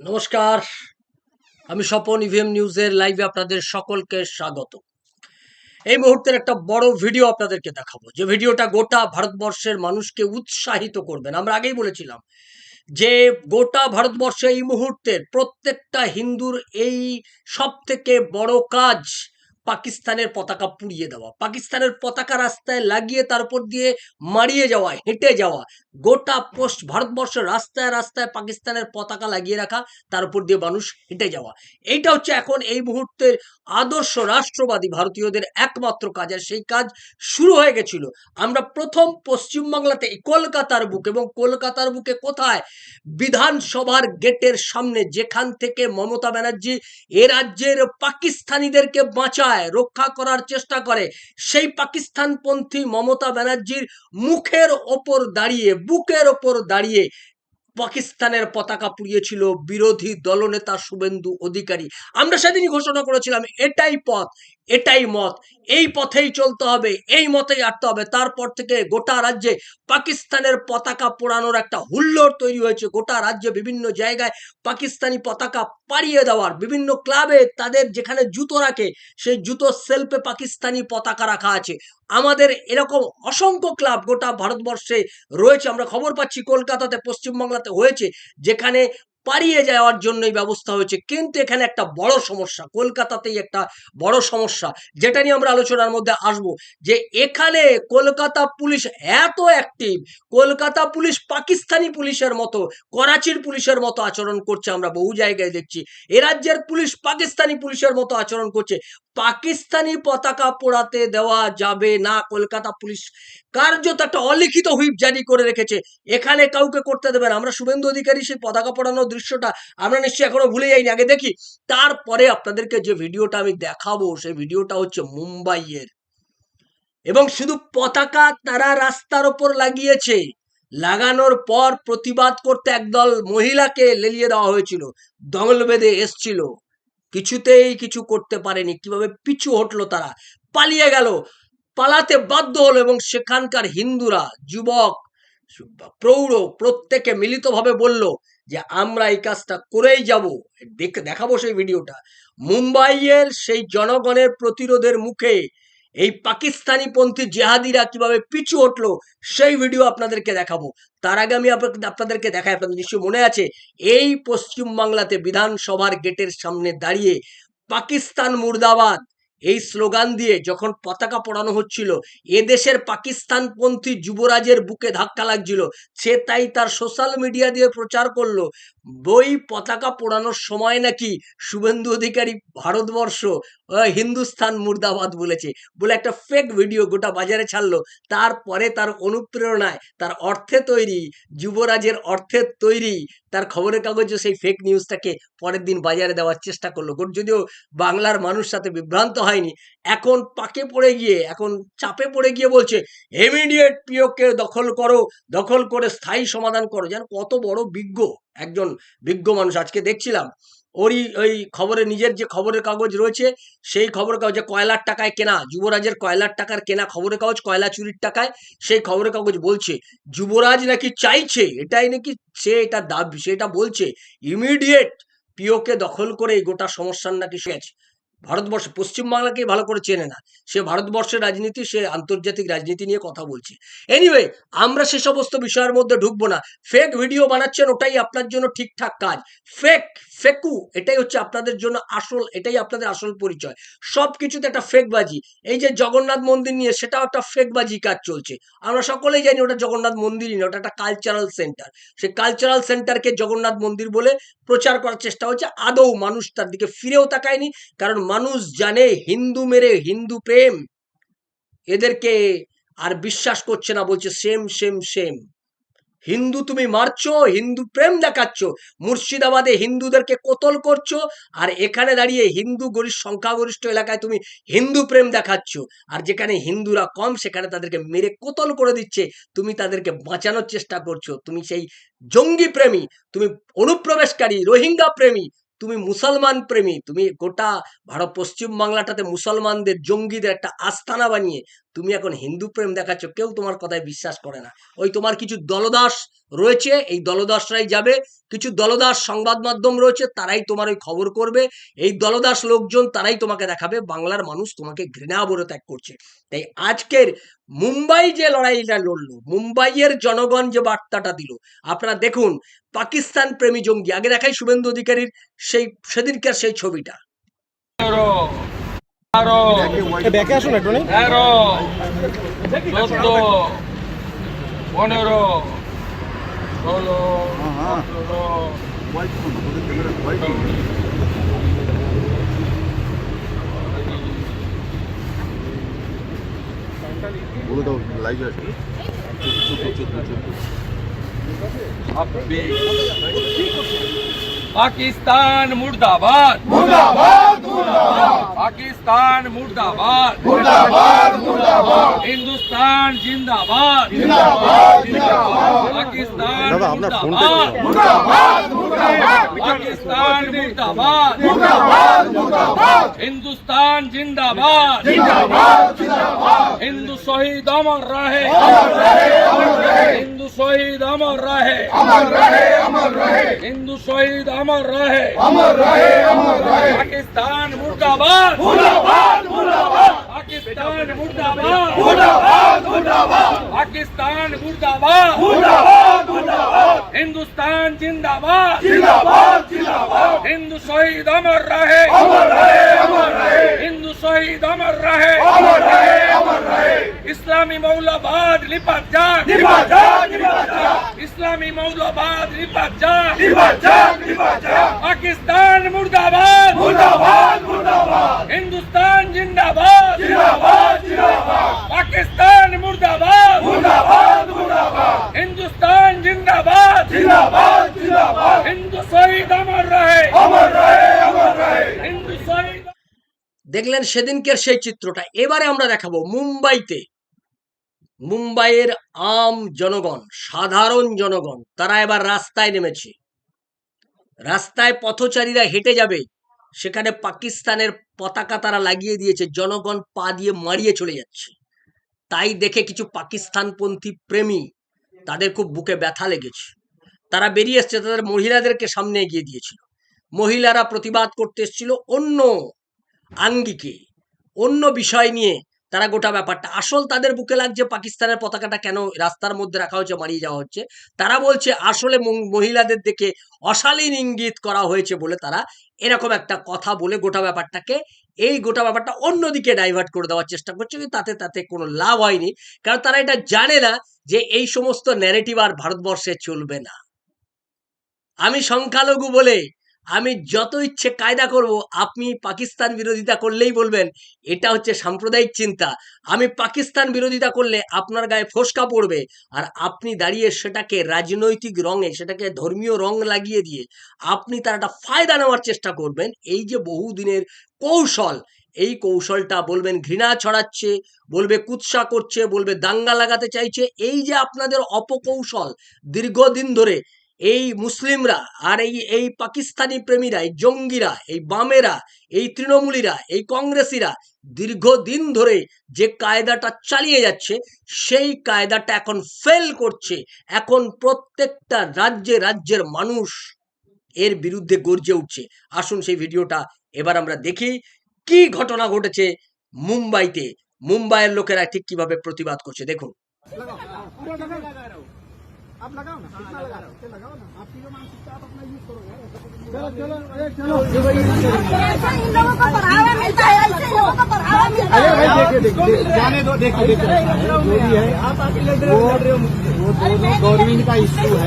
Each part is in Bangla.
নমস্কার। আমি স্বপন ইভিএম নিউজের লাইভে আপনাদের সকলকে স্বাগত। এই মুহূর্তের একটা বড় ভিডিও আপনাদেরকে দেখাবো। যে ভিডিওটা গোটা ভারতবর্ষের মানুষকে উৎসাহিত করবেন আমরা আগেই বলেছিলাম যে গোটা ভারতবর্ষে এই মুহূর্তের প্রত্যেকটা হিন্দুর এই সব থেকে বড় কাজ পাকিস্তানের পতাকা পুড়িয়ে দেওয়া। পাকিস্তানের পতাকা রাস্তায় লাগিয়ে তার উপর দিয়ে মারিয়ে যাওয়া, হেঁটে যাওয়া। গোটা পোস্ট ভারতবর্ষের রাস্তায় রাস্তায় পাকিস্তানের পতাকা লাগিয়ে রাখা, তার উপর দিয়ে মানুষ হেঁটে যাওয়া। এইটা হচ্ছে এখন এই মুহূর্তের আদর্শ রাষ্ট্রবাদী ভারতীয়দের একমাত্র কাজ, আর সেই কাজ শুরু হয়ে গেছিল। আমরা প্রথম পশ্চিমবাংলাতে কলকাতার বুক, এবং কলকাতার বুকে কোথায়? বিধানসভার গেটের সামনে, যেখান থেকে মমতা ব্যানার্জি এ রাজ্যের পাকিস্তানিদেরকে বাঁচায়। রক্ষা করার চেষ্টা করে। সেই পাকিস্তানপন্থী মমতা ব্যানার্জির মুখের ওপর দাঁড়িয়ে, বুকের ওপর দাঁড়িয়ে পাকিস্তানের পতাকা পুড়িয়েছিল বিরোধী দলনেতা শুভেন্দু অধিকারী। আমরা সেদিনই ঘোষণা করেছিলাম, এটাই পথ। এটাই মত। এই পথেই চলতে হবে, এই মতেই আটতে হবে। তারপর থেকে গোটা রাজ্যে পাকিস্তানের পতাকা পোড়ানোর একটা হুল্লোড় তৈরি হয়েছে। গোটা রাজ্যে বিভিন্ন জায়গায় পাকিস্তানি পতাকা পাড়িয়ে দেওয়ার, বিভিন্ন ক্লাবে তাদের যেখানে জুতো রাখে, সেই জুতো সেলফে পাকিস্তানি পতাকা রাখা আছে। আমাদের এরকম অসংখ্য ক্লাব গোটা ভারতবর্ষে রয়েছে। আমরা খবর পাচ্ছি, কলকাতাতে, পশ্চিমবাংলাতে হয়েছে, যেখানে পালিয়ে যাওয়ার জন্যই ব্যবস্থা হয়েছে। কিন্তু এখানে একটা বড় সমস্যা, কলকাতাতেই একটা বড় সমস্যা, যেটা নিয়ে আমরা আলোচনার মধ্যে আসব। যে এখানে কলকাতা পুলিশ এত অ্যাক্টিভ কলকাতা পুলিশ পাকিস্তানি পুলিশের মতো, করাচির পুলিশের মতো আচরণ করছে আমরা বহু জায়গায় দেখছি। এ রাজ্যের পুলিশ পাকিস্তানি পুলিশের মতো আচরণ করছে। পাকিস্তানি পতাকা পোড়াতে দেওয়া যাবে না। কলকাতা পুলিশ কার্যত একটা অলিখিত হুইপ জারি করে রেখেছে। এখানে কাউকে করতে দেবে না। আমরা শুভেন্দু অধিকারী সেই পতাকা পোড়ানোর দৃশ্যটা আমরা নিশ্চয়ই এখনও ভুলে যাইনি। আগে দেখি। তারপরে আপনাদেরকে যে ভিডিওটা আমি দেখাবো, সেই ভিডিওটা হচ্ছে মুম্বাইয়ের। এবং শুধু পতাকা তারা রাস্তার ওপর লাগিয়েছে। লাগানোর পর প্রতিবাদ করতে একদল মহিলাকে লেলিয়ে দেওয়া হয়েছিল। দঙ্গল বেঁধে এসছিল। কিছুতেই কিছু করতে পারেনি। কীভাবে পিছু হটলো তারা? পালিয়ে গেল। পালাতে বাধ্য হলো এবং সেখানকার হিন্দুরা, যুবক, প্রৌঢ় প্রত্যেকে মিলিতভাবে বলল যে, আমরা এই কাজটা করেই যাব। দেখ- দেখাবো সেই ভিডিওটা। মুম্বাইয়ের সেই জনগণের প্রতিরোধের মুখে এই পাকিস্তানি পন্থী জেহাদিরা কীভাবে পিছু হটলো, সেই ভিডিও আপনাদেরকে দেখাবো। তার আগে আমি আপনাদেরকে দেখাই, আপনাদের নিশ্চয়ই মনে আছে, এই পশ্চিমবাংলাতে বিধানসভার গেটের সামনে দাঁড়িয়ে পাকিস্তান মুর্দাবাদ, এই স্লোগান দিয়ে যখন পতাকা পড়ানো হচ্ছিল, এদেশের পাকিস্তানপন্থী যুবরাজের বুকে ধাক্কা লাগছিল, সে তাই তার সোশ্যাল মিডিয়া দিয়ে প্রচার করল। বই পতাকা পোড়ানোর সময় নাকি শুভেন্দু অধিকারী ভারতবর্ষ হিন্দুস্থান মুর্দাবাদ বলেছে। বলে একটা ফেক ভিডিও গোটা বাজারে ছাড়লো। তারপরে তার অনুপ্রেরণায়, তার অর্থে তৈরি, যুবরাজের অর্থের তৈরি, তার খবরের কাগজে সেই ফেক নিউজটাকে পরের দিন বাজারে দেওয়ার চেষ্টা করল। যদিও বাংলার মানুষ সাথে বিভ্রান্ত হয়নি এখন পাকে পড়ে গিয়ে, এখন চাপে পড়ে গিয়ে বলছে ইমিডিয়েট পিওকে দখল করো, দখল করে স্থায়ী সমাধান করো। যেন কত বড় বিজ্ঞ, একজন বিজ্ঞ মানুষ আজকে দেখছিলাম। ওরই ওই খবরে, নিজের যে খবরের কাগজ রয়েছে, সেই খবরের কাগজে কয়লার টাকায় কেনা, যুবরাজের কয়লার টাকার কেনা খবরের কাগজ, কয়লা চুরির টাকায়, সেই খবরের কাগজ বলছে, যুবরাজ নাকি চাইছে, এটাই নাকি সে এটা দাবি, সে এটা বলছে ইমিডিয়েট পিওকে দখল করে এই গোটা সমস্যার নাকি শেষ ভারতবর্ষ পশ্চিমবাংলাকেই ভালো করে চেনে না। সে ভারতবর্ষের রাজনীতি, সে আন্তর্জাতিক রাজনীতি নিয়ে কথা বলছে। এনিওয়ে আমরা সে সমস্ত বিষয়ের মধ্যে ঢুকবো না। ফেক ভিডিও বানাচ্ছেন, ওটাই আপনার জন্য ঠিকঠাক কাজ। ফেক ফেকু, এটাই হচ্ছে আপনাদের জন্য আসল, এটাই আপনাদের আসল পরিচয়। সব কিছুতে একটা ফেকবাজি। এই যে জগন্নাথ মন্দির নিয়ে, সেটাও একটা ফেকবাজি কাজ চলছে। আমরা সকলেই জানি ওটা জগন্নাথ মন্দিরই না ওটা একটা কালচারাল সেন্টার সে কালচারাল সেন্টারকে জগন্নাথ মন্দির বলে প্রচার করার চেষ্টা হচ্ছে। আদৌ মানুষ তার দিকে ফিরেও তাকায়নি। কারণ মানুষ জানে হিন্দু মেরে হিন্দু প্রেম। এদেরকে আর বিশ্বাস করছে না, বলছে সেম সেম সেম। হিন্দু তুমি মারছো, হিন্দু প্রেম দেখাচ্ছ। মুর্শিদাবাদে হিন্দুদেরকে কোতল করছ, আর এখানে দাঁড়িয়ে হিন্দু গরিষ্ঠ সংখ্যাগরিষ্ঠ এলাকায় তুমি হিন্দু প্রেম দেখাচ্ছ। আর যেখানে হিন্দুরা কম, সেখানে তাদেরকে মেরে কোতল করে দিচ্ছে। তুমি তাদেরকে বাঁচানোর চেষ্টা করছ। তুমি সেই জঙ্গি প্রেমী, তুমি অনুপ্রবেশকারী, রোহিঙ্গা প্রেমী। তুমি মুসলমান প্রেমী তুমি গোটা ভারত পশ্চিম বাংলাটাতে মুসলমানদের জঙ্গিদের একটা আস্তানা বানিয়ে তুমি এখন হিন্দু প্রেম দেখাচ্ছ, কেউ তোমার কথায় বিশ্বাস করে না। ওই তোমার কিছু দলদাস রয়েছে, এই দলদাসরাই যাবে। কিছু দলদাস সংবাদ মাধ্যম রয়েছে, তারাই তোমার ওই খবর করবে। এই দলদাস লোকজন তারাই তোমাকে দেখাবে। বাংলার মানুষ তোমাকে ঘৃণা ভরে ত্যাগ করছে। তাই আজকের মুম্বাই যে লড়াইটা লড়লো, মুম্বাইয়ের জনগণ যে বার্তাটা দিল, আপনারা দেখুন, পাকিস্তান প্রেমী জঙ্গি। আগে দেখাই শুভেন্দু অধিকারীর সেই, সেদিনকার সেই ছবিটা। ব্যাকে আসুন একটু তেরো চোদ্দ পনেরো ষোলো বলে দাও লাইভ আছে ছাব্বিশ पाकिस्तान मुर्दाबाद। मुर्दाबाद मुर्दाबाद। पाकिस्तान मुर्दाबाद। मुर्दाबाद मुर्दाबाद। हिंदुस्तान जिंदाबाद। जिंदाबाद जिंदाबाद। पाकिस्तान मुर्दाबाद। मुर्दाबाद मुर्दाबाद। पाकिस्तान मुर्दाबाद। मुर्दाबाद मुर्दाबाद। हिंदुस्तान जिंदाबाद। जिंदाबाद जिंदाबाद। हिंदू शहीद अमर रहे। अमर रहे अमर रहे। পাকিস্তান মুর্দাবাদ মুর্দাবাদ পাকিস্তান মুর্দাবাদ মুর্দাবাদ মুর্দাবাদ হিন্দুস্তান জিন্দাবাদ জিন্দাবাদ পাকিস্তান দাদা, আপনার ফোনটা মুর্দাবাদ পাকিস্তান মুর্দাবাদ হিন্দুস্তান জিন্দাবাদ হিন্দু শহীদ অমর রহে হিন্দু শহীদ অমর রহে হিন্দু শহীদ অমর রহে পাকিস্তান মুর্দাবাদ পাকিস্তান মুর্দাবাদ পাকিস্তান মুর্দাবাদ হিন্দুস্তান জিন্দাবাদ হিন্দু শহীদ অমর রহে হিন্দু শহীদ অমর রহে ইসলামী মৌলবাদ লিপাত যাক ইসলামী মৌলবাদ লিপাত যাক পাকিস্তান মুর্দাবাদ হিন্দুস্তান জিন্দাবাদ পাকিস্তান মুর্দাবাদ হিন্দুস্তান জিন্দাবাদ হিন্দু শহীদ অমর রহে হিন্দু দেখলেন সেদিনকের সেই চিত্রটা। এবারে আমরা দেখাবো মুম্বাইতে। মুম্বাইয়ের আম জনগণ, সাধারণ জনগণ, তারা এবার রাস্তায় নেমেছে। রাস্তায় পথচারীরা হেঁটে যাবে, সেখানে পাকিস্তানের পতাকা তারা লাগিয়ে দিয়েছে, জনগণ পা দিয়ে মারিয়ে চলে যাচ্ছে। তাই দেখে কিছু পাকিস্তানপন্থী প্রেমী, তাদের খুব বুকে ব্যথা লেগেছে। তারা বেরিয়ে এসছে, তাদের মহিলাদেরকে সামনে এগিয়ে দিয়েছিল। মহিলারা প্রতিবাদ করতে এসেছিল, অন্য আঙ্গিকে। অন্য বিষয় নিয়ে তারা গোটা ব্যাপারটা। আসল তাদের বুকে লাগছে পাকিস্তানের পতাকাটা কেন রাস্তার মধ্যে রাখা হচ্ছে মারিয়ে যাওয়া হচ্ছে। তারা বলছে, আসলে মহিলাদের দেখে অশালীন ইঙ্গিত করা হয়েছে বলে তারা এরকম একটা কথা বলে গোটা ব্যাপারটাকে। এই গোটা ব্যাপারটা অন্যদিকে ডাইভার্ট করে দেওয়ার চেষ্টা করছে, কিন্তু তাতে তাতে কোনো লাভ হয়নি। কারণ তারা এটা জানে না যে এই সমস্ত ন্যারেটিভ আর ভারতবর্ষে চলবে না। আমি সংখ্যালঘু বলে আমি যত ইচ্ছে কায়দা করব, আপনি পাকিস্তান বিরোধিতা করলেই বলবেন, এটা হচ্ছে সাম্প্রদায়িক চিন্তা। আমি পাকিস্তান বিরোধিতা করলে আপনার গায়ে ফোসকা পড়বে, আর আপনি দাঁড়িয়ে সেটাকে রাজনৈতিক রঙে, সেটাকে ধর্মীয় রং লাগিয়ে দিয়ে আপনি তার একটা ফায়দা নেওয়ার চেষ্টা করবেন। এই যে বহুদিনের কৌশল, এই কৌশলটা বলবেন ঘৃণা ছড়াচ্ছে, বলবে কুৎসা করছে, বলবে দাঙ্গা লাগাতে চাইছে, এই যে আপনাদের অপকৌশল, দীর্ঘদিন ধরে এই মুসলিমরা আর এই এই পাকিস্তানি প্রেমীরা, এই জঙ্গিরা, এই বামেরা, এই তৃণমূলীরা, এই কংগ্রেসিরা দীর্ঘদিন ধরে যে কায়দাটা চালিয়ে যাচ্ছে, সেই কায়দাটা এখন ফেল করছে। এখন প্রত্যেকটা রাজ্যে রাজ্যের মানুষ এর বিরুদ্ধে গর্জে উঠছে। আসুন সেই ভিডিওটা এবার আমরা দেখি কি ঘটনা ঘটেছে মুম্বাইতে। মুম্বাইয়ের লোকেরা ঠিক কীভাবে প্রতিবাদ করছে, দেখুন। आप लगाओ ना कितना लगा रहे हो लगाओ ना आपकी जो मानसिकता आप अपना यूज़ करोगे चलो चलो अरे चलो ऐसा इन लोगों को बढ़ावा मिलता है ऐसे लोगों को बढ़ावा मिलता अरे भाई देखिए जाने दो देखिए देखिए जो भी है वो वो दोनों गवर्नमेंट का इश्यू है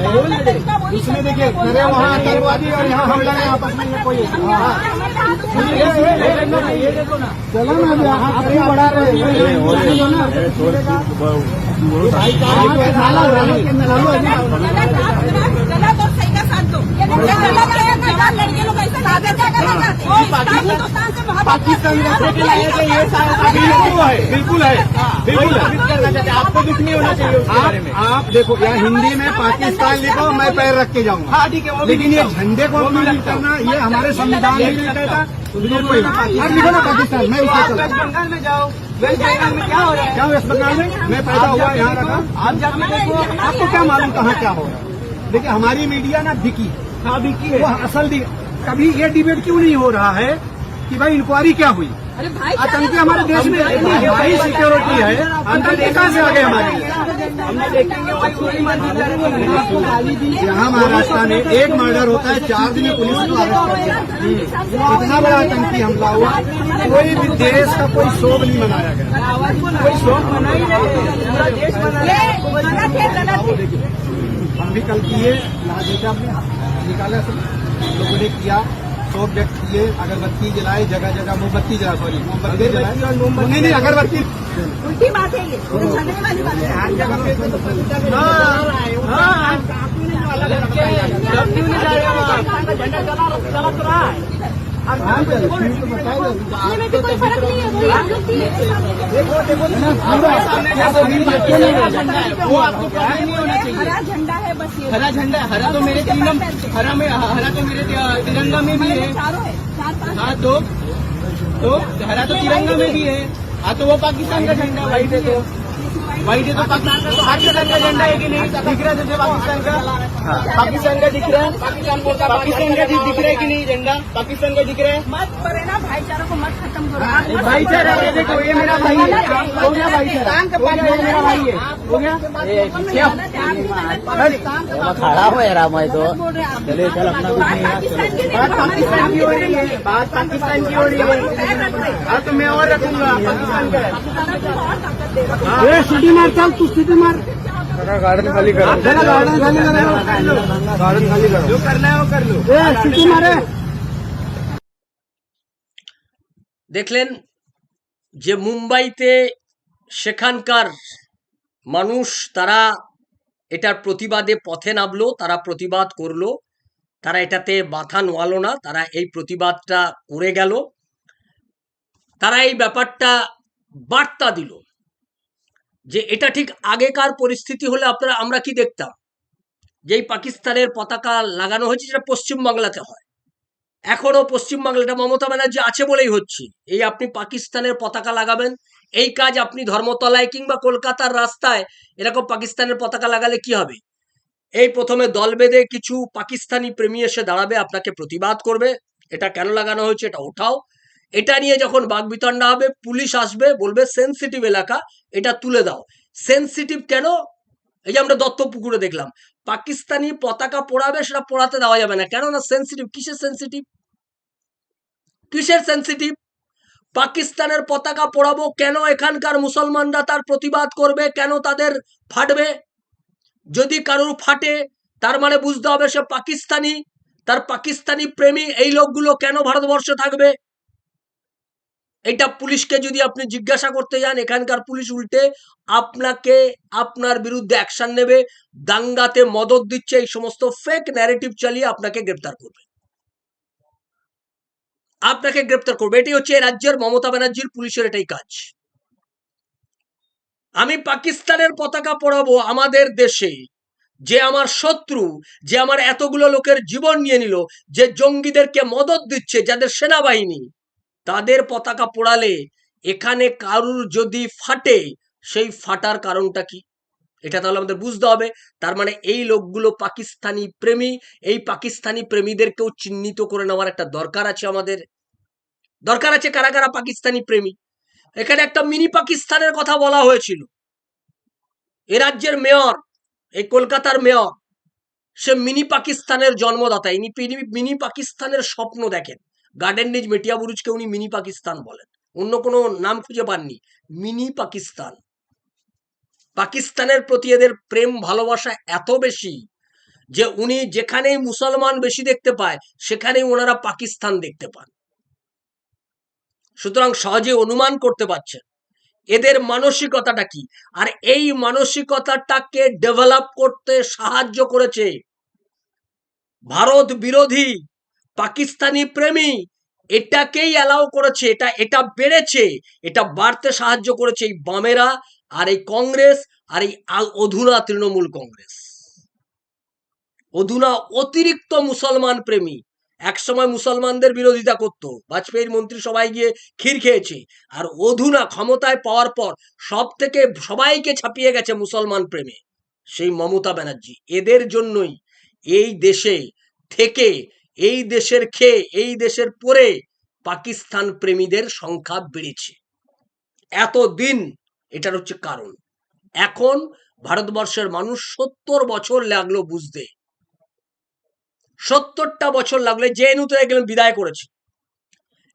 इसमें देखिए करे वहाँ आतंकवादी और यहाँ हमला है आपस में कोई हाँ। चलो ना आप बढ़ा रहे हैं पाकिस्तान है बिल्कुल है बिल्कुल आपको दुख नहीं होना चाहिए आप देखो यहाँ हिंदी में पाकिस्तान लिखो मैं पैर रख के जाऊँगा ठीक है लेकिन ये झंडे को करना ये हमारे संविधान में लिखा था लिखो ना पाकिस्तान मैं बंगाल में जाओ। वेस्ट बंगाल में क्या हो रहा है? क्या वेस्ट बंगाल में? मैं पैदा हुआ यहाँ रखा। आप जाके देखो आपको क्या मालूम कहाँ क्या हो रहा है? देखिए हमारी मीडिया ना बिकी हाँ बिकी वो असल कभी ये डिबेट क्यों नहीं हो रहा है कि भाई इंक्वायरी क्या हुई? आतंकी हमारे देश में भाई सिक्योरिटी है। आतंकी कहाँ से आ गए हमारे? यहाँ महाराष्ट्र में एक मर्डर होता है चार दिन पुलिस को अरेस्ट है। इतना बड़ा आतंकी हमला हुआ। कोई भी देश का कोई शोक नहीं मनाया गया। कोई शोक मनाई ये गलत है गलत है। हम भी कल किए यहाँ देखा हमने निकाला सब। लोगों ने किया। शोक व्यक्त किए अगरबत्ती जलाए जगह जगह मोमबत्ती जला सॉरी मोमबत्ती जलाए नहीं नहीं अगरबत्ती उल्टी बात है ये ये वाली बात है खाने में भी कोई फ़र्क नहीं है वही हम लोग थी हरा झंडा है ये हरा झंडा हरा तो मेरे तिरंगा हरा में हरा तो मेरे तिरंगा में भी है। है हाँ तो तो हरा तो तिरंगा में भी है। हाँ तो वो पाकिस्तान का झंडा वाइट है तो। व्हाइट है तो पाकिस्तान का पाकिस्तान का झंडा है कि नहीं? दिख रहा है तुझे पाकिस्तान का? पाकिस्तान का दिख रहा है? पाकिस्तान पाकिस्तान का दिख रहा है कि नहीं झंडा पाकिस्तान का दिख रहा है? मत करे ना भाईचारा को मत खत्म करो। भाईचारा ये देखो ये मेरा भाई है। हो गया भाईचारा हो। ये मेरा भाई है। हो। गया? खड़ा हो रहा मैं तो चले चल अपना कुछ नहीं बात पाकिस्तान की हो रही है। बात पाकिस्तान की हो रही है। हाँ तो मैं और रखूँगा पाकिस्तान का मार चल तू सिटी मार गार्डन खाली करो गार्डन खाली करो गार्डन खाली करो जो करना है वो कर लो ए सिटी मारे দেখলেন যে মুম্বাইতে সেখানকার মানুষ তারা এটার প্রতিবাদে পথে নামলো তারা প্রতিবাদ করলো তারা এটাতে মাথা নোয়ালো না তারা এই প্রতিবাদটা করে গেল তারা এই ব্যাপারটা বার্তা দিল যে এটা ঠিক আগেকার পরিস্থিতি হলে আপনারা, আমরা কি দেখতাম? যেই পাকিস্তানের পতাকা লাগানো হয়েছে, যেটা পশ্চিমবাংলাতে হয়। এখনও পশ্চিমবাংলাটা মমতা ব্যানার্জি আছে বলেই হচ্ছে। এই আপনি পাকিস্তানের পতাকা লাগাবেন, এই কাজ আপনি ধর্মতলায় কিংবা কলকাতার রাস্তায় এরকম পাকিস্তানের পতাকা লাগালে কি হবে? এই প্রথমে দল বেঁধে কিছু পাকিস্তানি প্রেমী এসে দাঁড়াবে, আপনাকে প্রতিবাদ করবে। এটা কেন লাগানো হয়েছে, এটা ওঠাও। এটা নিয়ে যখন বাগবিতণ্ডা হবে, পুলিশ আসবে, বলবে সেন্সিটিভ এলাকা, এটা তুলে দাও। সেন্সিটিভ কেন? এই যে আমরা দত্তপুকুরে দেখলাম, পাকিস্তানি পতাকা পোড়াবে, সেটা পোড়াতে দেওয়া যাবে না। কেন না সেন্সিটিভ কিসের সেন্সিটিভ কিসের সেন্সিটিভ পাকিস্তানের পতাকা পোড়াবো কেন? এখানকার মুসলমানরা তার প্রতিবাদ করবে, কেন তাদের ফাটবে? যদি কারোর ফাটে, তার মানে বুঝতে হবে সে পাকিস্তানি। তার পাকিস্তানি প্রেমী, এই লোকগুলো কেন ভারতবর্ষে থাকবে? এটা পুলিশকে যদি আপনি জিজ্ঞাসা করতে যান, এখানকার পুলিশ উল্টে আপনাকে, আপনার বিরুদ্ধে অ্যাকশন নেবে, দাঙ্গাতে মদত দিচ্ছে, এই সমস্ত ফেক ন্যারেটিভ চালিয়ে আপনাকে গ্রেপ্তার করবে। আপনাকে গ্রেপ্তার করবে। এটি হচ্ছে রাজ্যের মমতা ব্যানার্জির পুলিশের এটাই কাজ। আমি পাকিস্তানের পতাকা পড়াবো আমাদের দেশে, যে আমার শত্রু, যে আমার এতগুলো লোকের জীবন নিয়ে নিল, যে জঙ্গিদেরকে মদত দিচ্ছে, যাদের সেনাবাহিনী তাদের পতাকা পোড়ালে এখানে কারুর যদি ফাটে, সেই ফাটার কারণটা কি? এটা তাহলে আমাদের বুঝতে হবে। তার মানে এই লোকগুলো পাকিস্তানি প্রেমী, এই পাকিস্তানি প্রেমীদেরকেও চিহ্নিত করে নেওয়ার একটা দরকার আছে আমাদের। দরকার আছে কারা কারা পাকিস্তানি প্রেমী? এখানে একটা মিনি পাকিস্তানের কথা বলা হয়েছিল। এ রাজ্যের মেয়র, এই কলকাতার মেয়র, সে মিনি পাকিস্তানের জন্মদাতা। ইনি মিনি পাকিস্তানের স্বপ্ন দেখেন। গার্ডেন নিজ মেটিয়া বুরুজকে উনি মিনি পাকিস্তান বলেন। অন্য কোনো নাম খুঁজে পাননি। মিনি পাকিস্তান। পাকিস্তানের প্রতি এদের প্রেম, ভালোবাসা এত বেশি যে উনি যেখানেই মুসলমান বেশি দেখতে পায়, সেখানেই ওনারা পাকিস্তান দেখতে পান। সুতরাং সহজে অনুমান করতে পারছেন, এদের মানসিকতাটা কি? আর এই মানসিকতাটাকে ডেভেলপ করতে সাহায্য করেছে ভারত বিরোধী পাকিস্তানি প্রেমী, এটাকেই অ্যালাউ করেছে, এটা এটা বেড়েছে, এটা বাড়তে সাহায্য করেছে এই বামেরা আর এই কংগ্রেস আর এই অধুনা তৃণমূল কংগ্রেস। অধুনা অতিরিক্ত মুসলমান প্রেমী। একসময় মুসলমানদের বিরোধিতা করত, বাজপেয়ীর মন্ত্রী সবাই গিয়ে ক্ষীর খেয়েছে, আর অধুনা ক্ষমতায় পাওয়ার পর সব থেকে সবাইকে ছাপিয়ে গেছে মুসলমান প্রেমে, সেই মমতা ব্যানার্জি। এদের জন্যই এই দেশে থেকে এই দেশের খেয়ে, এই দেশের পরে পাকিস্তান প্রেমীদের সংখ্যা বেড়েছে। এতদিন এটার হচ্ছে কারণ। এখন ভারতবর্ষের মানুষ সত্তর বছর লাগল বুঝতে। সত্তরটা বছর লাগলে জেএনইউ থেকে গেলেন বিদায় করেছে।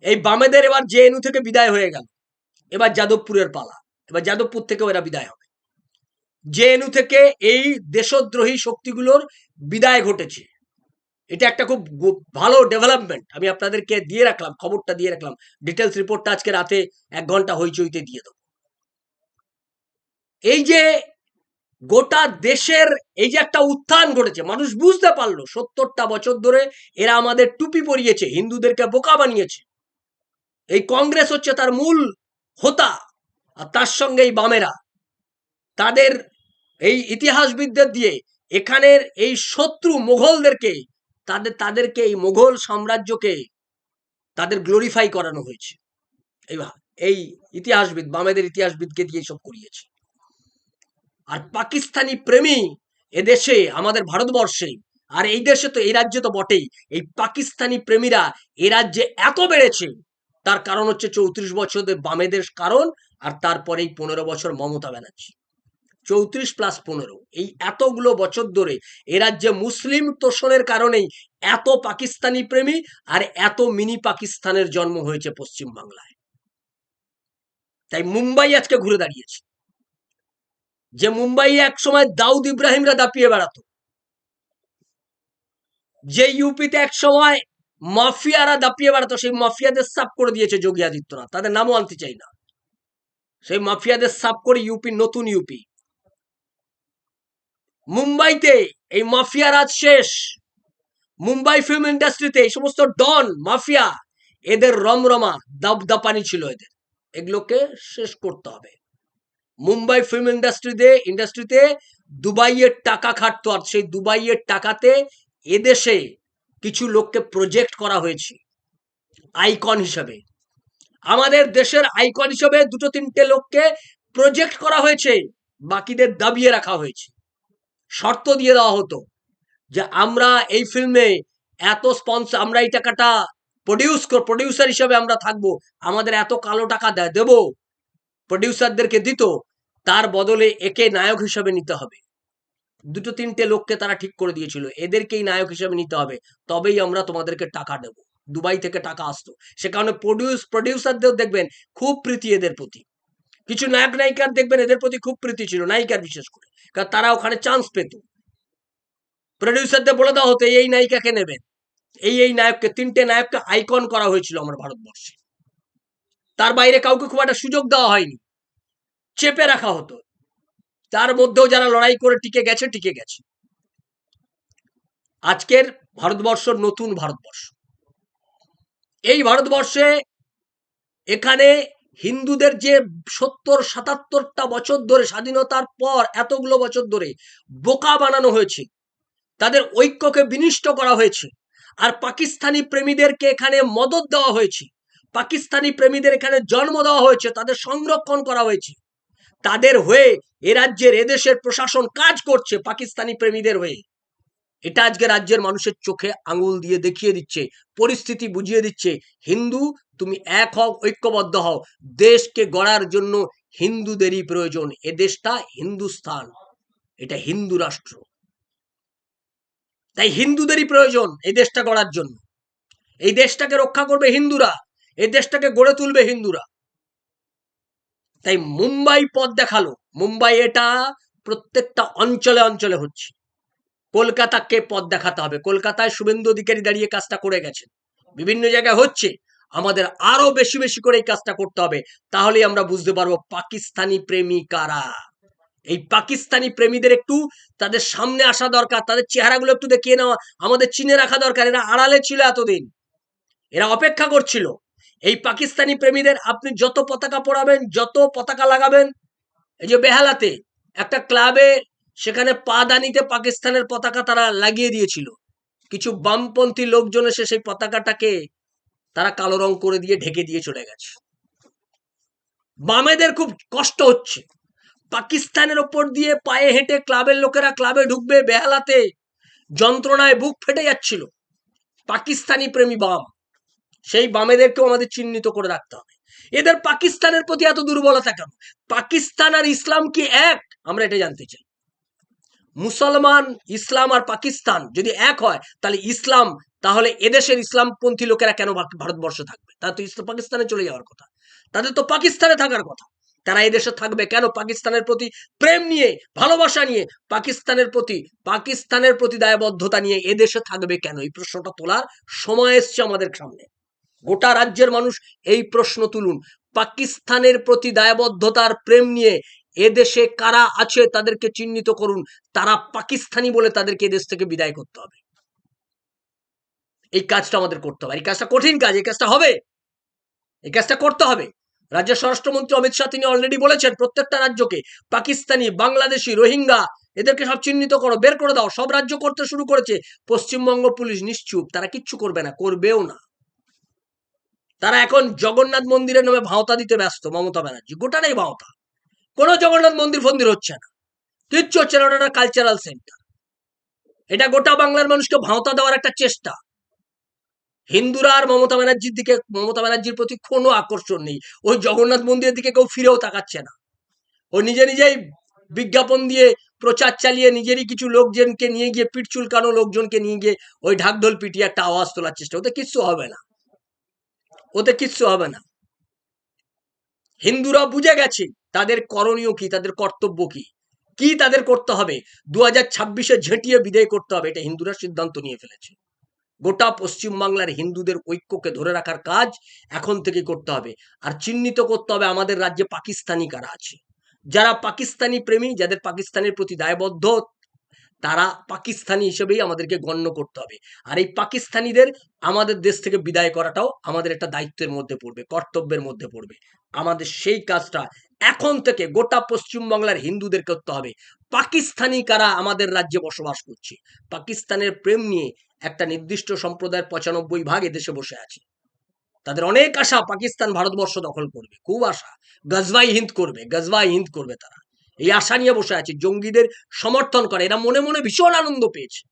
এই বামেদের এবার জেএনইউ থেকে বিদায় হয়ে গেল। এবার যাদবপুরের পালা, এবার যাদবপুর থেকেও এরা বিদায় হবে। জেএনইউ থেকে এই দেশদ্রোহী শক্তিগুলোর বিদায় ঘটেছে। এটা একটা খুব ভালো ডেভেলপমেন্ট আমি আপনাদেরকে দিয়ে রাখলাম, খবরটা দিয়ে রাখলাম। ডিটেলস রিপোর্টটা আজকে রাতে এক ঘণ্টা হইচইতে দিয়ে দেবো। এই যে গোটা দেশের, এই যে একটা উত্থান ঘটেছে, মানুষ বুঝতে পারল, সত্তরটা বছর ধরে এরা আমাদের টুপি পরিয়েছে, হিন্দুদেরকে বোকা বানিয়েছে। এই কংগ্রেস হচ্ছে তার মূল হোতা, আর তার সঙ্গে এই বামেরা। তাদের এই ইতিহাসবিদদের দিয়ে এখানের এই শত্রু মোঘলদেরকে তাদের, তাদেরকে এই মোঘল সাম্রাজ্যকে তাদের গ্লোরিফাই করানো হয়েছে। এইভাবে এই ইতিহাসবিদ, বামেদের ইতিহাসবিদকে দিয়ে সব করিয়েছে। আর পাকিস্তানি প্রেমী এদেশে আমাদের ভারতবর্ষে, আর এই দেশে তো, এই রাজ্যে তো বটেই, এই পাকিস্তানি প্রেমীরা এ রাজ্যে এত বেড়েছে, তার কারণ হচ্ছে চৌত্রিশ বছরের বামেদের কারণ, আর তারপরেই পনেরো বছর মমতা ব্যানার্জি। চৌত্রিশ প্লাস পনেরো। এই এতগুলো বছর ধরে এ রাজ্যে মুসলিম তোষণের কারণেই এত পাকিস্তানি প্রেমী আর এত মিনি পাকিস্তানের জন্ম হয়েছে পশ্চিম বাংলায়। তাই মুম্বাই আজকে ঘুরে দাঁড়িয়েছে। যে মুম্বাই এক সময় দাউদ ইব্রাহিমরা দাপিয়ে বেড়াতো। যে ইউপিতে এক সময় মাফিয়ারা দাপিয়ে বেড়াতো, সেই মাফিয়াদের সাফ করে দিয়েছে যোগী আদিত্যনাথ। তাদের নামও আনতে চাই না। সেই মাফিয়াদের সাফ করে ইউপি নতুন ইউপি মুম্বাইতে এই মাফিয়া রাজ শেষ। মুম্বাই ফিল্ম ইন্ডাস্ট্রিতে এই সমস্ত ডন, মাফিয়া, এদের রমরমা দাপ দাপানি ছিল এদের। এগুলোকে শেষ করতে হবে। মুম্বাই ফিল্ম ইন্ডাস্ট্রিতে ইন্ডাস্ট্রিতে দুবাইয়ের টাকা খাটতো আর সেই দুবাইয়ের টাকাতে এদেশে কিছু লোককে প্রজেক্ট করা হয়েছে আইকন হিসাবে। আমাদের দেশের আইকন হিসাবে দুটো তিনটে লোককে প্রজেক্ট করা হয়েছে, বাকিদের দাবিয়ে রাখা হয়েছে। শর্ত দিয়ে দেওয়া হতো যে আমরা এই ফিল্মে এত স্পন্সর আমরা এই টাকাটা প্রডিউস প্রডিউসার হিসেবে আমরা থাকব, আমাদের এত কালো টাকা দেবো। প্রডিউসারদেরকে দিত, তার বদলে একে নায়ক হিসেবে নিতে হবে। দুটো তিনটে লোককে তারা ঠিক করে দিয়েছিল, এদেরকেই নায়ক হিসেবে নিতে হবে, তবেই আমরা তোমাদেরকে টাকা দেব। দুবাই থেকে টাকা আসতো। সে কারণে প্রডিউস প্রডিউসারদের দেখবেন, খুব প্রীতি এদের প্রতি। কিছু নায়ক নায়িকার দেখবেন এদের প্রতি খুব প্রীতি ছিল, নায়িকার বিশেষ করে। কারণ তারা ওখানে চান্স পেত। প্রডিউসারদের বলে দেওয়া হতো, এই নায়িকাকে নেবেন। এই এই নায়ককে, তিনটে নায়ককে আইকন করা হয়েছিল আমার ভারতবর্ষে। তার বাইরে কাউকে খুব একটা সুযোগ দেওয়া হয়নি। চেপে রাখা হতো। তার মধ্যেও যারা লড়াই করে টিকে গেছে টিকে গেছে। আজকের ভারতবর্ষ নতুন ভারতবর্ষ। এই ভারতবর্ষে এখানে হিন্দুদের যে সত্তর, সাতাত্তরটা বছর ধরে স্বাধীনতার পর এতগুলো বছর ধরে বোকা বানানো হয়েছে। তাদের ঐক্যকে বিনিষ্ট করা হয়েছে। আর পাকিস্তানি প্রেমীদেরকে এখানে মদত দেওয়া হয়েছে। পাকিস্তানি প্রেমীদের এখানে জন্ম দেওয়া হয়েছে, তাদের সংরক্ষণ করা হয়েছে। তাদের হয়ে এ রাজ্যের এদেশের প্রশাসন কাজ করছে পাকিস্তানি প্রেমীদের হয়ে। এটা আজকে রাজ্যের মানুষের চোখে আঙুল দিয়ে দেখিয়ে দিচ্ছে, পরিস্থিতি বুঝিয়ে দিচ্ছে। হিন্দু, তুমি এক হও, ঐক্যবদ্ধ হও। দেশকে গড়ার জন্য হিন্দুদেরই প্রয়োজন। এ দেশটা হিন্দুস্তান এটা হিন্দু রাষ্ট্র। তাই হিন্দুদেরই প্রয়োজন এই দেশটা গড়ার জন্য। এই দেশটাকে রক্ষা করবে হিন্দুরা। এই দেশটাকে গড়ে তুলবে হিন্দুরা। তাই মুম্বাই পথ দেখাল। মুম্বাই এটা প্রত্যেকটা অঞ্চলে অঞ্চলে হচ্ছে। কলকাতাকে পথ দেখাতে হবে। কলকাতায় শুভেন্দু অধিকারী দাঁড়িয়ে কাজটা করে গেছেন। বিভিন্ন জায়গায় হচ্ছে, আমাদের আরও বেশি বেশি করে এই কাজটা করতে হবে। তাহলেই আমরা বুঝতে পারব পাকিস্তানি প্রেমী কারা। এই পাকিস্তানি প্রেমীদের একটু তাদের সামনে আসা দরকার, তাদের চেহারাগুলো একটু দেখিয়ে নেওয়া, আমাদের চিনে রাখা দরকার। এরা আড়ালে ছিল এতদিন। এরা অপেক্ষা করছিল। এই পাকিস্তানি প্রেমীদের আপনি যত পতাকা পড়াবেন, যত পতাকা লাগাবেন, এই যে বেহালাতে একটা ক্লাবে সেখানে পা দানিতে পাকিস্তানের পতাকা তারা লাগিয়ে দিয়েছিল। কিছু বামপন্থী লোকজন এসে সেই পতাকাটাকে তারা কালো রং করে দিয়ে ঢেকে দিয়ে চলে গেছে। বামেদের খুব কষ্ট হচ্ছে। পাকিস্তানের ওপর দিয়ে পায়ে হেঁটে ক্লাবের লোকেরা ক্লাবে ঢুকবে, বেহালাতে যন্ত্রণায় বুক ফেটে যাচ্ছিল। পাকিস্তানি প্রেমী বাম, সেই বামেদেরকেও আমাদের চিহ্নিত করে রাখতে হবে। এদের পাকিস্তানের প্রতি এত দুর্বলতা কেন? পাকিস্তান আর ইসলাম কি এক? আমরা এটা জানতে চাই। মুসলমান, ইসলাম আর পাকিস্তান যদি এক হয়, তাহলে ইসলাম, তাহলে এদেশের ইসলামপন্থী লোকেরা কেন ভার- ভারতবর্ষে থাকবে? তারা তো ইসলাম পাকিস্তানে চলে যাওয়ার কথা। তাদের তো পাকিস্তানে থাকার কথা। তারা এদেশে থাকবে কেন? পাকিস্তানের প্রতি প্রেম নিয়ে, ভালোবাসা নিয়ে, পাকিস্তানের প্রতি পাকিস্তানের প্রতি দায়বদ্ধতা নিয়ে এদেশে থাকবে কেন? এই প্রশ্নটা তোলার সময় এসছে আমাদের সামনে। গোটা রাজ্যের মানুষ এই প্রশ্ন তুলুন। পাকিস্তানের প্রতি দায়বদ্ধতার প্রেম নিয়ে এদেশে কারা আছে তাদেরকে চিহ্নিত করুন। তারা পাকিস্তানি বলে তাদেরকে এদেশ থেকে বিদায় করতে হবে। এই কাজটা আমাদের করতে হবে। এই কাজটা কঠিন কাজ, এই কাজটা হবে। এই কাজটা করতে হবে। রাজ্যের স্বরাষ্ট্রমন্ত্রী অমিত শাহ তিনি অলরেডি বলেছেন, প্রত্যেকটা রাজ্যকে পাকিস্তানি, বাংলাদেশি, রোহিঙ্গা, এদেরকে সব চিহ্নিত করো, বের করে দাও। সব রাজ্য করতে শুরু করেছে। পশ্চিমবঙ্গ পুলিশ নিশ্চুপ। তারা কিচ্ছু করবে না, করবেও না। তারা এখন জগন্নাথ মন্দিরের নামে ভাওতা দিতে ব্যস্ত মমতা ব্যানার্জি। গোটাটাই ভাওতা। কোনো জগন্নাথ মন্দির ফন্দির হচ্ছে না। কিচ্ছু হচ্ছে না, ওটা কালচারাল সেন্টার এটা গোটা বাংলার মানুষকে ভাওতা দেওয়ার একটা চেষ্টা। হিন্দুরা আর মমতা ব্যানার্জির দিকে, মমতা ব্যানার্জির প্রতি কোনো আকর্ষণ নেই। ওই জগন্নাথ মন্দিরের দিকে কেউ ফিরেও তাকাচ্ছে না। ও নিজে নিজেই বিজ্ঞাপন দিয়ে প্রচার চালিয়ে নিজেরই কিছু লোকজনকে নিয়ে গিয়ে পিঠ চুলকানো লোকজনকে নিয়ে গিয়ে ওই ঢাকঢোল পিটিয়ে একটা আওয়াজ তোলার চেষ্টা। ওতে কিচ্ছু হবে না। ওতে কিচ্ছু হবে না। হিন্দুরা বুঝে গেছে তাদের করণীয় কি? তাদের কর্তব্য কি? কি তাদের করতে হবে? দু হাজার ছাব্বিশে ঝেঁটিয়ে বিদায় করতে হবে। এটা হিন্দুরা সিদ্ধান্ত নিয়ে ফেলেছে। গোটা পশ্চিমবাংলার হিন্দুদের ঐক্যকে ধরে রাখার কাজ এখন থেকে করতে হবে। আর চিহ্নিত করতে হবে আমাদের রাজ্যে পাকিস্তানি কারা আছে। যারা পাকিস্তানি প্রেমী, যাদের পাকিস্তানের প্রতি দায়বদ্ধ, তারা পাকিস্তানি হিসেবেই আমাদেরকে গণ্য করতে হবে। আর এই পাকিস্তানিদের আমাদের দেশ থেকে বিদায় করাটাও আমাদের একটা দায়িত্বের মধ্যে পড়বে, কর্তব্যের মধ্যে পড়বে। আমাদের সেই কাজটা এখন থেকে গোটা পশ্চিমবাংলার হিন্দুদের করতে হবে। পাকিস্তানি কারা আমাদের রাজ্যে বসবাস করছে? পাকিস্তানের প্রেম নিয়ে একটা নির্দিষ্ট সম্প্রদায়ের পঁচানব্বই ভাগ এদেশে বসে আছে। তাদের অনেক আশা পাকিস্তান ভারতবর্ষ দখল করবে। খুব আশা। গজবাই হিন্দ করবে। গজবাই হিন্দ করবে তারা। এই আশা নিয়ে বসে আছে। জঙ্গিদের সমর্থন করে। এরা মনে মনে ভীষণ আনন্দ পেয়েছে।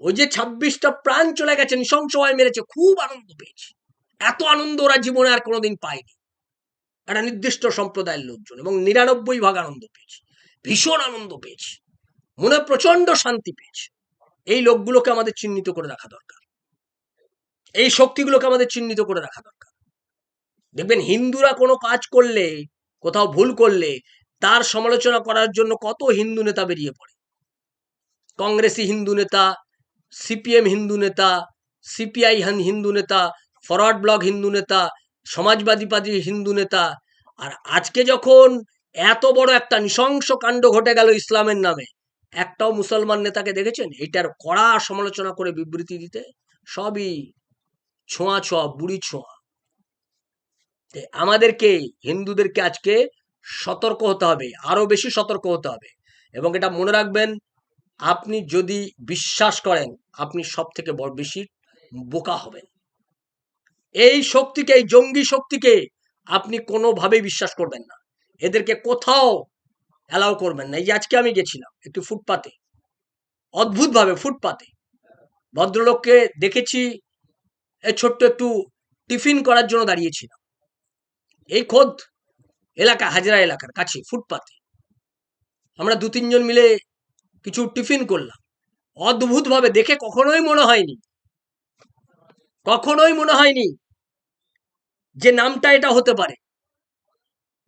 ওই যে ছাব্বিশটা প্রাণ চলে গেছে, নৃশংস মেরেছে। খুব আনন্দ পেয়েছে। এত আনন্দ ওরা জীবনে আর কোনোদিন পায়নি। একটা নির্দিষ্ট সম্প্রদায়ের লোকজন এবং নিরানব্বই ভাগ আনন্দ পেয়েছে। ভীষণ আনন্দ পেয়েছে। মনে প্রচণ্ড শান্তি পেয়েছে। এই লোকগুলোকে আমাদের চিহ্নিত করে রাখা দরকার। এই শক্তিগুলোকে আমাদের চিহ্নিত করে রাখা দরকার। দেখবেন হিন্দুরা কোনো কাজ করলে, কোথাও ভুল করলে, তার সমালোচনা করার জন্য কত হিন্দু নেতা বেরিয়ে পড়ে। কংগ্রেসি হিন্দু নেতা, সিপিএম হিন্দু নেতা সিপিআই হিন্দু নেতা, ফরওয়ার্ড ব্লক হিন্দু নেতা সমাজবাদী পার্টি হিন্দু নেতা, আর আজকে যখন এত বড় একটা নৃশংস কাণ্ড ঘটে গেল ইসলামের নামে, একটাও মুসলমান নেতাকে দেখেছেন? এটার কড়া সমালোচনা করে বিবৃতি দিতে সবই ছোঁয়া ছোঁয়া, বুড়ি ছোঁয়া। আমাদেরকে, হিন্দুদেরকে আজকে সতর্ক হতে হবে আরও বেশি সতর্ক হতে হবে। এবং এটা মনে রাখবেন, আপনি যদি বিশ্বাস করেন, আপনি সব থেকে বড় বেশি বোকা হবেন। এই শক্তিকে, এই জঙ্গি শক্তিকে আপনি কোনোভাবেই বিশ্বাস করবেন না। এদেরকে কোথাও অ্যালাউ করবেন না। এই আজকে আমি গেছিলাম একটু ফুটপাতে, অদ্ভুতভাবে ফুটপাতে। ভদ্রলোককে দেখেছি ছোট্ট একটু টিফিন করার জন্য দাঁড়িয়েছিলাম। এই খোদ এলাকা, হাজরা এলাকার কাছে, ফুটপাতে। আমরা দু তিনজন মিলে কিছু টিফিন করলাম। অদ্ভুতভাবে দেখে কখনোই মনে হয়নি। কখনোই মনে হয়নি যে নামটা এটা হতে পারে।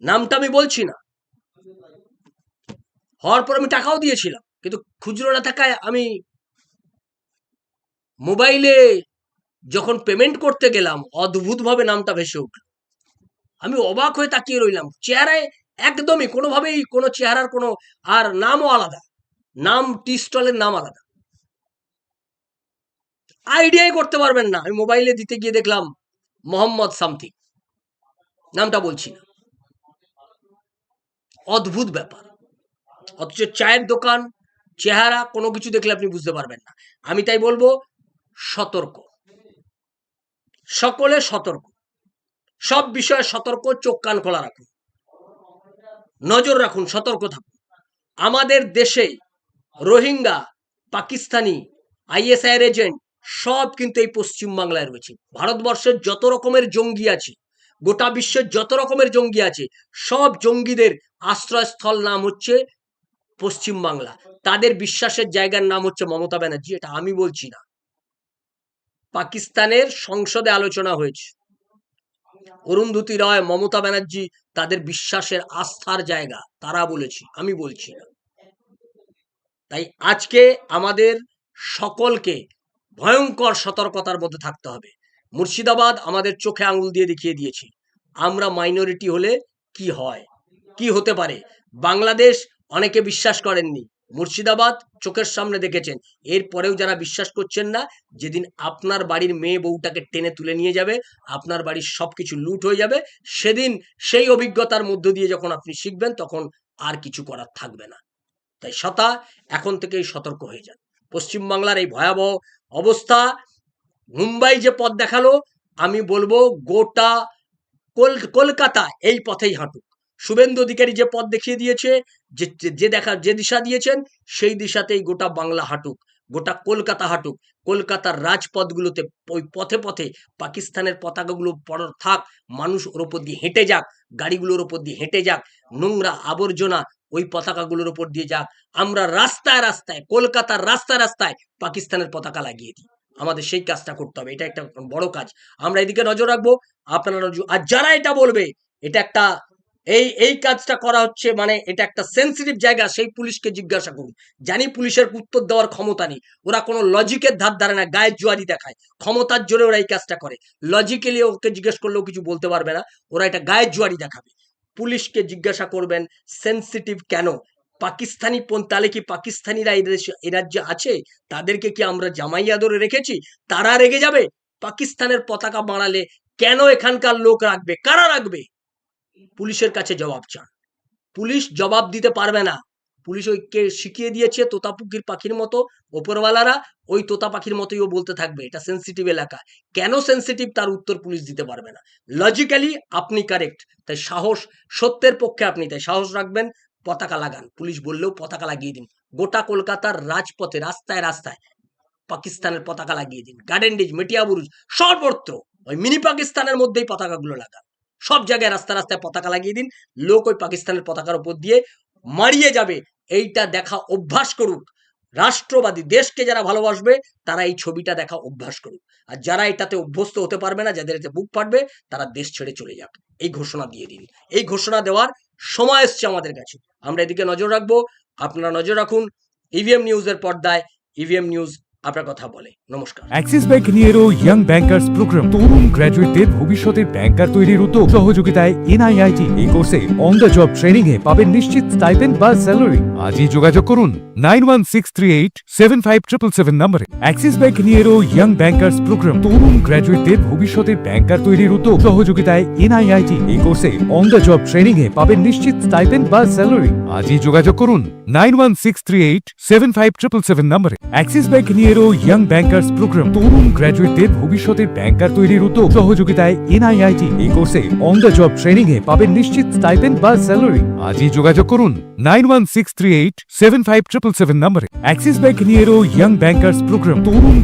নামটা আমি বলছি না। হওয়ার পর আমি টাকাও দিয়েছিলাম, কিন্তু খুচরো না থাকায় আমি মোবাইলে যখন পেমেন্ট করতে গেলাম, অদ্ভুতভাবে নামটা ভেসে উঠল। আমি অবাক হয়ে তাকিয়ে রইলাম। চেহারায় একদমই কোনোভাবেই কোনো চেহারার কোনো আর নামও আলাদা। নাম টি স্টলের নাম আলাদা। আইডিয়াই করতে পারবেন না। আমি মোবাইলে দিতে গিয়ে দেখলাম মোহাম্মদ সামথিং। নামটা বলছি না। অদ্ভুত ব্যাপার। অথচ চায়ের দোকান, চেহারা, কোনো কিছু দেখলে আপনি বুঝতে পারবেন না। আমি তাই বলব, সতর্ক। সকলে সতর্ক। সব বিষয়ে সতর্ক, চোখ কান খোলা রাখুন। নজর রাখুন, সতর্ক থাকুন। আমাদের দেশে রোহিঙ্গা, পাকিস্তানি আইএসআইয়ের এজেন্ট সব কিন্তু এই পশ্চিম বাংলায় রয়েছে। ভারতবর্ষের যত রকমের জঙ্গি আছে গোটা বিশ্বের যত রকমের জঙ্গি আছে, সব জঙ্গিদের আশ্রয়স্থল নাম হচ্ছে পশ্চিম বাংলা। তাদের বিশ্বাসের জায়গার নাম হচ্ছে মমতা ব্যানার্জি, এটা আমি বলছি না। পাকিস্তানের সংসদে আলোচনা হয়েছে। অরুন্ধতী রয়, মমতা ব্যানার্জি তাদের বিশ্বাসের আস্থার জায়গা, তারা বলেছি, আমি বলছি না। তাই আজকে আমাদের সকলকে ভয়ঙ্কর সতর্কতার মধ্যে থাকতে হবে। মুর্শিদাবাদ আমাদের চোখে আঙুল দিয়ে দেখিয়ে দিয়েছে। আমরা মাইনরিটি হলে কি হয়? কি হতে পারে? বাংলাদেশ অনেকে বিশ্বাস করেননি। মুর্শিদাবাদ চোখের সামনে দেখেছেন। এরপরেও যারা বিশ্বাস করছেন না, যেদিন আপনার বাড়ির মেয়ে বউটাকে টেনে তুলে নিয়ে যাবে, আপনার বাড়ির সবকিছু লুট হয়ে যাবে, সেদিন সেই অভিজ্ঞতার মধ্য দিয়ে যখন আপনি শিখবেন, তখন আর কিছু করার থাকবে না। তাই শতা এখন থেকেই সতর্ক হয়ে যান। পশ্চিমবাংলার এই ভয়াবহ অবস্থা মুম্বাই যে পথ দেখাল, আমি বলব গোটা কল- কলকাতা এই পথেই হাঁটুক। শুভেন্দু অধিকারী যে পথ দেখিয়ে দিয়েছে, যে দেখা, যে দিশা দিয়েছেন, সেই দিশাতেই গোটা বাংলা হাঁটুক, গোটা কলকাতা হাঁটুক। কলকাতার রাজপথগুলোতে ওই পথে পথে পাকিস্তানের পতাকাগুলো পর থাক, মানুষ ওর ওপর দিয়ে হেঁটে যাক, গাড়িগুলোর ওপর দিয়ে হেঁটে যাক, নোংরা আবর্জনা ওই পতাকাগুলোর ওপর দিয়ে যাক। আমরা রাস্তায় রাস্তায়, কলকাতার রাস্তায় রাস্তায় পাকিস্তানের পতাকা লাগিয়ে দিই। আমাদের সেই কাজটা করতে হবে। এটা একটা বড় কাজ। আমরা এদিকে নজর রাখব। আপনারা নজর আর যারা এটা বলবে, এটা একটা এই এই কাজটা করা হচ্ছে মানে এটা একটা সেন্সিটিভ জায়গা, সেই পুলিশকে জিজ্ঞাসা করুন। জানি পুলিশের উত্তর দেওয়ার ক্ষমতা নেই। ওরা কোনো লজিকের ধার ধারে না গায়ের জুয়ারি দেখায়। ক্ষমতার জোরে ওরা এই কাজটা করে। লজিক্যালি ওকে জিজ্ঞেস করলেও কিছু বলতে পারবে না। ওরা এটা গায়ের জুয়ারি দেখাবে। পুলিশকে জিজ্ঞাসা করবেন সেন্সিটিভ কেন? পাকিস্তানি তাহলে কি পাকিস্তানিরা এই রাজ্যে আছে? তাদেরকে কি আমরা জামাই আদরে রেখেছি? তারা রেগে যাবে? পাকিস্তানের পতাকা বাড়ালে কেন এখানকার লোক রাখবে? কারা রাখবে? পুলিশের কাছে জবাব চান। পুলিশ জবাব দিতে পারবে না। পুলিশ ওই কে শিখিয়ে দিয়েছে তোতাপুকির পাখির মতো, ওপরওয়ালারা ওই তোতা পাখির মতোই ও বলতে থাকবে। এটা সেন্সিটিভ এলাকা। কেন সেন্সিটিভ তার উত্তর পুলিশ দিতে পারবে না। লজিক্যালি আপনি কারেক্ট তাই সাহস, সত্যের পক্ষে আপনি। তাই সাহস রাখবেন পতাকা লাগান। পুলিশ বললেও পতাকা লাগিয়ে দিন। গোটা কলকাতার রাজপথে, রাস্তায় রাস্তায় পাকিস্তানের পতাকা লাগিয়ে দিন। গার্ডেন ডিজ মেটিয়া বুরুজ, সর্বত্র ওই মিনি পাকিস্তানের মধ্যেই পতাকাগুলো লাগান। সব জায়গায় রাস্তা রাস্তায় পতাকা লাগিয়ে দিন। লোক ওই পাকিস্তানের পতাকার উপর দিয়ে মারিয়ে যাবে। এইটা দেখা অভ্যাস করুক। রাষ্ট্রবাদী দেশকে যারা ভালোবাসবে, তারা এই ছবিটা দেখা অভ্যাস করুক। আর যারা এটাতে অভ্যস্ত হতে পারবে না, যাদের এতে বুক ফাটবে, তারা দেশ ছেড়ে চলে যাক। এই ঘোষণা দিয়ে দিন। এই ঘোষণা দেওয়ার সময় এসছে আমাদের কাছে। আমরা এদিকে নজর রাখব। আপনারা নজর রাখুন। ইভিএম নিউজের পর্দায় ইভিএম নিউজ আপনার কথা বলে। নমস্কার। Axis bank young bankers programme তরুণ গ্র্যাজুয়েটদের ভবিষ্যতের ব্যাংকার তৈরির উদ্যোগ। সহযোগিতায় এনআইআইটি এই কোর্সে অন দ্য জব ট্রেনিং এ পাবেন নিশ্চিত বা স্যালারি আজই যোগাযোগ করুন nine one six three eight seven five triple seven নম্বরে। অ্যাক্সিস ব্যাংক নিয়ে ইয়াং ব্যাংকার্স প্রোগ্রাম তরুণ গ্র্যাজুয়েটদের ভবিষ্যতের ব্যাংকার তৈরির উদ্যোগ। সহযোগিতায় এনআইআইটি এই কোর্সে অন দ্য জব ট্রেনিং এ পাবেন নিশ্চিত বা স্যালারি আজই যোগাযোগ করুন nine one six three eight seven five triple seven Axis bank young bankers programme তরুণ গ্র্যাজুয়েটদের ভবিষ্যতের ব্যাংকার তৈরির উদ্যোগ। সহযোগিতায় এনআইআইটি এই কোর্সে অন দ্য জব ট্রেনিং এ পাবেন নিশ্চিত স্টাইপেন্ড বা স্যালারি আজই যোগাযোগ করুন nine one six three eight seven five triple seven নম্বরে অ্যাক্সিস ব্যাংক নিয়ে ইয়াং ব্যাংকার্স প্রোগ্রাম তরুণ